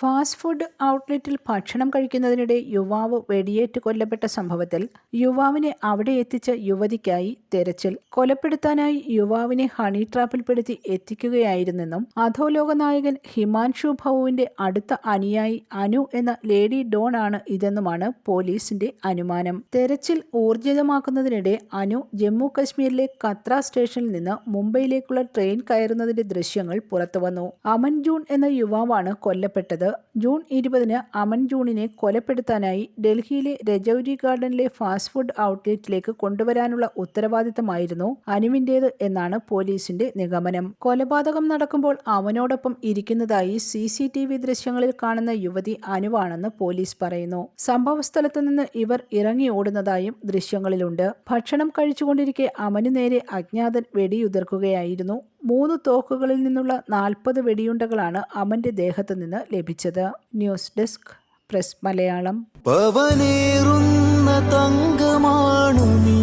Fast food ഔട്ട്ലെറ്റിൽ ഭക്ഷണം കഴിക്കുന്നതിനിടെ യുവാവ് വെടിയേറ്റ് കൊല്ലപ്പെട്ട സംഭവത്തിൽ യുവാവിനെ അവിടെ എത്തിച്ച യുവതിക്കായി തെരച്ചിൽ. കൊലപ്പെടുത്താനായി യുവാവിനെ ഹണി ട്രാപ്പിൽപ്പെടുത്തി എത്തിക്കുകയായിരുന്നെന്നും അധോലോക നായകൻ ഹിമാൻഷു ഭവുവിന്റെ അടുത്ത അനുയായി അനു എന്ന ലേഡി ഡോൺ ആണ് ഇതെന്നുമാണ് പോലീസിന്റെ അനുമാനം. തെരച്ചിൽ ഊർജിതമാക്കുന്നതിനിടെ അനു ജമ്മു കശ്മീരിലെ കത്ര സ്റ്റേഷനിൽ നിന്ന് മുംബൈയിലേക്കുള്ള ട്രെയിൻ കയറുന്നതിന്റെ ദൃശ്യങ്ങൾ പുറത്തുവന്നു. അമൻ ജൂൺ എന്ന യുവാവാണ് കൊല്ലപ്പെട്ടത്. ജൂൺ ഇരുപതിന് അമൻ ജൂണിനെ കൊലപ്പെടുത്താനായി ഡൽഹിയിലെ രജൌരി ഗാർഡനിലെ ഫാസ്റ്റ് ഫുഡ് ഔട്ട്ലെറ്റിലേക്ക് കൊണ്ടുവരാനുള്ള ഉത്തരവാദിത്തമായിരുന്നു അനുവിന്റേത് എന്നാണ് പോലീസിന്റെ നിഗമനം. കൊലപാതകം നടക്കുമ്പോൾ അവനോടൊപ്പം ഇരിക്കുന്നതായി സി സി ടി വി ദൃശ്യങ്ങളിൽ കാണുന്ന യുവതി അനുവാണെന്ന് പോലീസ് പറയുന്നു. സംഭവസ്ഥലത്തു നിന്ന് ഇവർ ഇറങ്ങി ഓടുന്നതായും ദൃശ്യങ്ങളിലുണ്ട്. ഭക്ഷണം കഴിച്ചുകൊണ്ടിരിക്കെ അമനു നേരെ അജ്ഞാതൻ വെടിയുതിർക്കുകയായിരുന്നു. മൂന്ന് തോക്കുകളിൽ നിന്നുള്ള നാൽപ്പത് വെടിയുണ്ടകളാണ് അമന്റെ ദേഹത്തു നിന്ന് ലഭിച്ചത്. News desk press Malayalam. പവനേറുന്ന തങ്കമാണു നീ.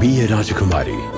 Be a Rajakumari.